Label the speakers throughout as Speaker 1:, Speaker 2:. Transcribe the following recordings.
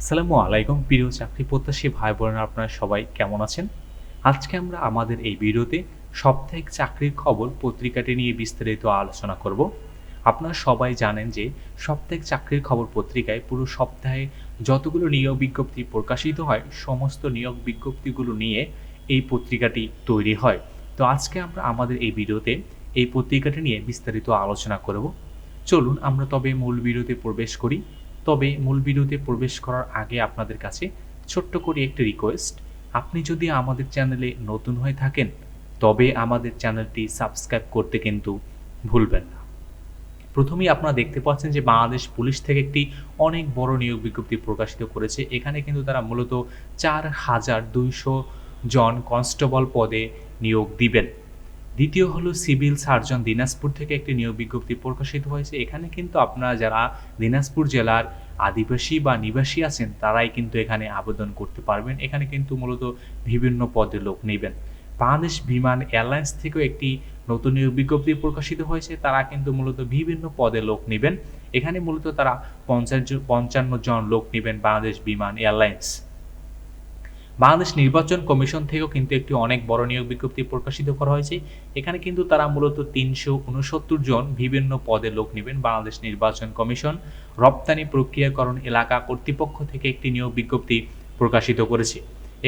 Speaker 1: আসসালামু আলাইকুম, প্রিয় চাকরি প্রত্যাশী ভাই বোনেরা আপনারা সবাই কেমন আছেন? আজকে আমরা আমাদের এই ভিডিওতে সাপ্তাহিক চাকরির খবর পত্রিকাটি নিয়ে বিস্তারিত আলোচনা করব। আপনারা সবাই জানেন যে সাপ্তাহিক চাকরির খবর পত্রিকায় পুরো সপ্তাহে যতগুলো নিয়োগ বিজ্ঞপ্তি প্রকাশিত হয়, সমস্ত নিয়োগ বিজ্ঞপ্তিগুলো নিয়ে এই পত্রিকাটি তৈরি হয়। তো আজকে আমরা আমাদের এই ভিডিওতে এই পত্রিকাটি নিয়ে বিস্তারিত আলোচনা করব। চলুন, আমরা তবে মূল ভিডিওতে প্রবেশ করি। তবে মূল ভিডিওতে প্রবেশ করার আগে আপনাদের কাছে ছোট্ট করে একটি রিকোয়েস্ট আপনি যদি আমাদের চ্যানেলে নতুন হয়ে থাকেন, তবে আমাদের চ্যানেলটি সাবস্ক্রাইব করতে কিন্তু ভুলবেন না। প্রথমেই আপনারা দেখতে পাচ্ছেন যে বাংলাদেশ পুলিশ থেকে একটি অনেক বড় নিয়োগ বিজ্ঞপ্তি প্রকাশিত করেছে। এখানে কিন্তু তারা মূলত চার হাজার দুইশো জন কনস্টেবল পদে নিয়োগ দিবেন। দ্বিতীয় হলো সিভিল সার্জন দিনাজপুর থেকে একটি নিয়োগ বিজ্ঞপ্তি প্রকাশিত হয়েছে। এখানে কিন্তু আপনারা যারা দিনাজপুর জেলার আদিবাসী বা নিবাসী আছেন, তারাই কিন্তু এখানে আবেদন করতে পারবেন। এখানে কিন্তু মূলত বিভিন্ন পদে লোক নেবেন। বাংলাদেশ বিমান এয়ারলাইন্স থেকেও একটি নতুন নিয়োগ বিজ্ঞপ্তি প্রকাশিত হয়েছে। তারা কিন্তু মূলত বিভিন্ন পদে লোক নেবেন। এখানে মূলত তারা পঞ্চাশ পঞ্চান্ন জন লোক নেবেন বাংলাদেশ বিমান এয়ারলাইন্স। বাংলাদেশ নির্বাচন কমিশন থেকেও কিন্তু একটি অনেক বড় নিয়োগ বিজ্ঞপ্তি প্রকাশিত করা হয়েছে। এখানে কিন্তু তারা মূলত তিনশো উনসত্তর জন বিভিন্ন পদে লোক নেবেন বাংলাদেশ নির্বাচন কমিশন। রপ্তানি প্রক্রিয়াকরণ এলাকা কর্তৃপক্ষ থেকে একটি নিয়োগ বিজ্ঞপ্তি প্রকাশিত করেছে।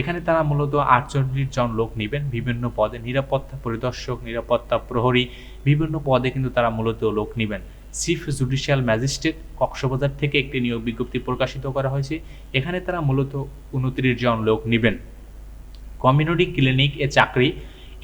Speaker 1: এখানে তারা মূলত আটচল্লিশ জন লোক নেবেন বিভিন্ন পদে। নিরাপত্তা পরিদর্শক, নিরাপত্তা প্রহরী বিভিন্ন পদে কিন্তু তারা মূলত লোক নেবেন। চিফ জুডিশিয়াল ম্যাজিস্ট্রেট কক্সবাজার থেকে একটি নিয়োগ বিজ্ঞপ্তি প্রকাশিত করা হয়েছে। এখানে তারা মূলত উনত্রিশ জন লোক নেবেন। কমিউনিটি ক্লিনিক এ চাকরি।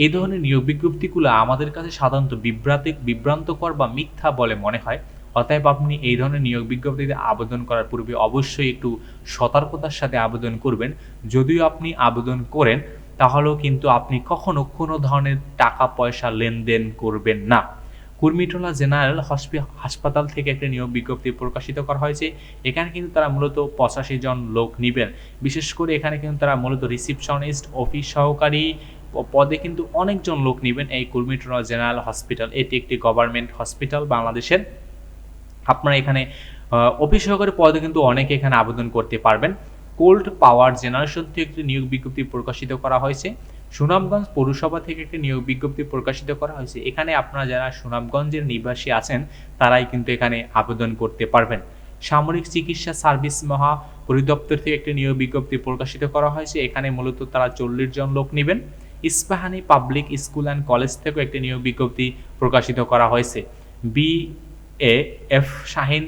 Speaker 1: এই ধরনের নিয়োগ বিজ্ঞপ্তিগুলো আমাদের কাছে সাধারণত বিভ্রান্তিক বিভ্রান্তকর বা মিথ্যা বলে মনে হয়। অতএব আপনি এই ধরনের নিয়োগ বিজ্ঞপ্তিতে আবেদন করার পূর্বে অবশ্যই একটু সতর্কতার সাথে আবেদন করবেন। যদিও আপনি আবেদন করেন, তাহলেও কিন্তু আপনি কখনো কোনো ধরনের টাকা পয়সা লেনদেন করবেন না। কুর্মিটোলা জেনারেল হাসপাতাল থেকে একটি নিয়োগ বিজ্ঞপ্তি প্রকাশিত করা হয়েছে। এখানে কিন্তু তারা মূলত পঁচাশি জন লোক নেবেন। বিশেষ করে এখানে কিন্তু তারা মূলত রিসিপশনিস্ট, অফিস সহকারী পদে কিন্তু অনেকজন লোক নেবেন এই কুর্মিটোলা জেনারেল হসপিটাল। এটি একটি গভর্নমেন্ট হসপিটাল বাংলাদেশের। আপনারা এখানে অফিস সহকারী পদে কিন্তু অনেকে এখানে আবেদন করতে পারবেন। কোল্ড পাওয়ার জেনারেশন থেকে একটি নিয়োগ বিজ্ঞপ্তি প্রকাশিত করা হয়েছে। সুনামগঞ্জ পৌরসভা থেকে একটি নিয়োগ বিজ্ঞপ্তি প্রকাশিত করা হয়েছে। এখানে আপনারা যারা সুনামগঞ্জের নিবাসী আছেন, তারাই কিন্তু এখানে আবেদন করতে পারবেন। সামরিক চিকিৎসা সার্ভিস মহা পরিদপ্তর থেকে একটি নিয়োগ বিজ্ঞপ্তি প্রকাশিত করা হয়েছে। এখানে মূলত তারা চল্লিশ জন লোক নেবেন। Ispahani public school and college থেকেও একটি নিয়োগ বিজ্ঞপ্তি প্রকাশিত করা হয়েছে। B A F Shaheen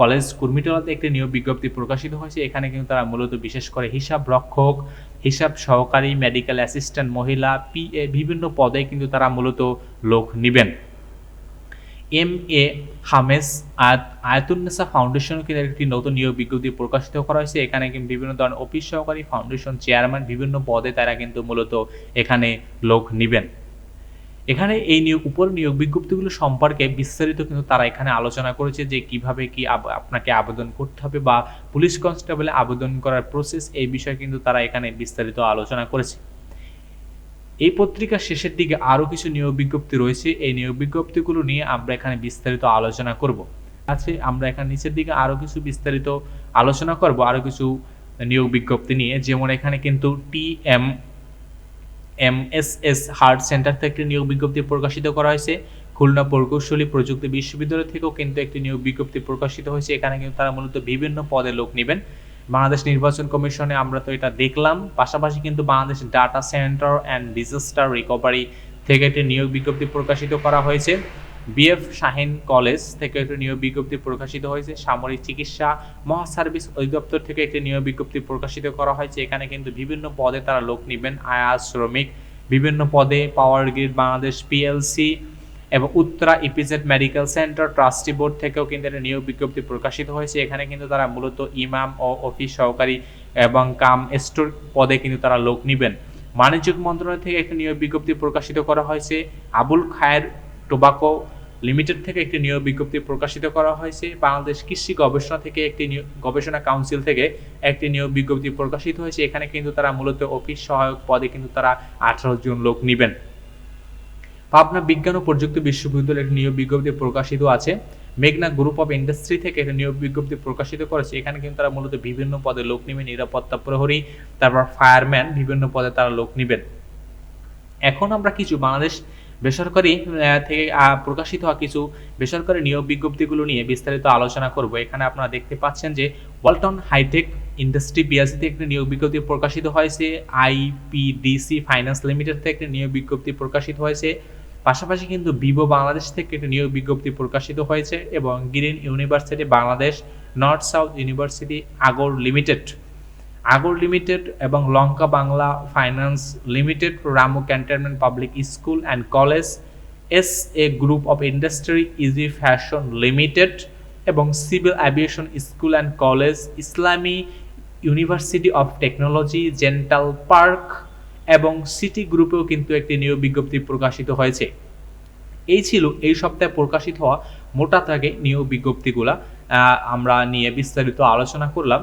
Speaker 1: college কুর্মিটোলাতে একটি নিয়োগ বিজ্ঞপ্তি প্রকাশিত হয়েছে। এখানে কিন্তু তারা মূলত বিশেষ করে হিসাব রক্ষক, হিসাব সহকারী মেডিকেল অ্যাসিস্ট্যান্ট মহিলা পিএ বিভিন্ন পদে কিন্তু তারা মূলত লোক নেবেন। M A Hames Ayatunnesa foundation কিন্তু একটি নতুন নিয়োগ বিজ্ঞপ্তি প্রকাশিত করা হয়েছে। এখানে কিন্তু বিভিন্ন ধরনের অফিস সহকারী, ফাউন্ডেশন চেয়ারম্যান বিভিন্ন পদে তারা কিন্তু মূলত এখানে লোক নেবেন। এখানে এই নিয়োগ, উপর নিয়োগ বিজ্ঞপ্তিগুলো সম্পর্কে বিস্তারিত কিন্তু তারা এখানে আলোচনা করেছে যে কীভাবে কি আপনাকে আবেদন করতে হবে বা পুলিশ কনস্টেবলে আবেদন করার প্রসেস এই বিষয়ে কিন্তু তারা এখানে বিস্তারিত আলোচনা করেছে। এই পত্রিকার শেষের দিকে আরও কিছু নিয়োগ বিজ্ঞপ্তি রয়েছে। এই নিয়োগ বিজ্ঞপ্তিগুলো নিয়ে আমরা এখানে বিস্তারিত আলোচনা করব। আছে, আমরা এখানে নিচের দিকে আরও কিছু বিস্তারিত আলোচনা করব, আরও কিছু নিয়োগ বিজ্ঞপ্তি নিয়ে। যেমন এখানে কিন্তু T M MSS heart centre থেকে একটি নিয়োগ বিজ্ঞপ্তি প্রকাশিত করা হয়েছে। খুলনা প্রকৌশলী প্রযুক্তি বিশ্ববিদ্যালয় থেকেও কিন্তু একটি নিয়োগ বিজ্ঞপ্তি প্রকাশিত হয়েছে। এখানে কিন্তু তারা মূলত বিভিন্ন পদে লোক নেবেন। বাংলাদেশ নির্বাচন কমিশনে আমরা তো এটা দেখলাম। পাশাপাশি কিন্তু Bangladesh data centre and disaster recovery থেকে একটি নিয়োগ বিজ্ঞপ্তি প্রকাশিত করা হয়েছে। বিএফ শাহিন কলেজ থেকে একটি নিয়োগ বিজ্ঞপ্তি প্রকাশিত হয়েছে। সামরিক চিকিৎসা মহা সার্ভিস অধিদপ্তর থেকে একটি নিয়োগ বিজ্ঞপ্তি প্রকাশিত করা হয়েছে। এখানে কিন্তু বিভিন্ন পদে তারা লোক নেবেন। আয়াস শ্রমিক বিভিন্ন পদে পাওয়ার গ্রিড, বাংলাদেশ পিএলসি এবং Uttara EPZ medical centre trustee board থেকেও কিন্তু একটা নিয়োগ বিজ্ঞপ্তি প্রকাশিত হয়েছে। এখানে কিন্তু তারা মূলত ইমাম ও অফিস সহকারী এবং কাম স্টোর পদে কিন্তু তারা লোক নেবেন। বাণিজ্য মন্ত্রণালয় থেকে একটি নিয়োগ বিজ্ঞপ্তি প্রকাশিত করা হয়েছে। আবুল খায়ের টোবাকো লিমিটেড থেকে একটি নিয়োগ বিজ্ঞপ্তি প্রকাশিত করা হয়েছে। বাংলাদেশ কৃষি গবেষণা থেকে একটি গবেষণা কাউন্সিল থেকে একটি নিয়োগ বিজ্ঞপ্তি প্রকাশিত হয়েছে। এখানে কিন্তু তারা মূলত অফিস সহায়ক পদে কিন্তু তারা আঠারো জন লোক নেবেন। পাবনা বিজ্ঞান ও প্রযুক্তি বিশ্ববিদ্যালয়ের একটি নিয়োগ বিজ্ঞপ্তি প্রকাশিত আছে। মেঘনা গ্রুপ অফ ইন্ডাস্ট্রি থেকে একটা নিয়োগ বিজ্ঞপ্তি প্রকাশিত করেছে। এখানে কিন্তু তারা মূলত বিভিন্ন পদে লোক নেবে নিরাপত্তা প্রহরী, তারপর ফায়ারম্যান, বিভিন্ন পদে তারা লোক নেবেন। এখন আমরা কিছু বাংলাদেশ বেসরকারি থেকে প্রকাশিত হওয়া কিছু বেসরকারি নিয়োগ বিজ্ঞপ্তিগুলো নিয়ে বিস্তারিত আলোচনা করব। এখানে আপনারা দেখতে পাচ্ছেন যে ওয়ালটন হাইটেক ইন্ডাস্ট্রি বিআরসিতে একটি নিয়োগ বিজ্ঞপ্তি প্রকাশিত হয়েছে। আইপিডিসি ফাইন্যান্স লিমিটেড থেকে একটি নিয়োগ বিজ্ঞপ্তি প্রকাশিত হয়েছে। পাশাপাশি কিন্তু ভিভো বাংলাদেশ থেকে একটি নিয়োগ বিজ্ঞপ্তি প্রকাশিত হয়েছে এবং green university Bangladesh, north south university, Agar limited. Agar limited এবং Lanka Bangla finance limited Ramu cantonment public school and college S A group of industry easy fashion limited এবং civil aviation school and college Islami university of technology gentle park এবং city গ্রুপেও কিন্তু একটি নিয়োগ বিজ্ঞপ্তি প্রকাশিত হয়েছে। এই ছিল, এই সপ্তাহে প্রকাশিত হওয়া মোটা থাকে নিয়োগ বিজ্ঞপ্তিগুলা আমরা নিয়ে বিস্তারিত আলোচনা করলাম।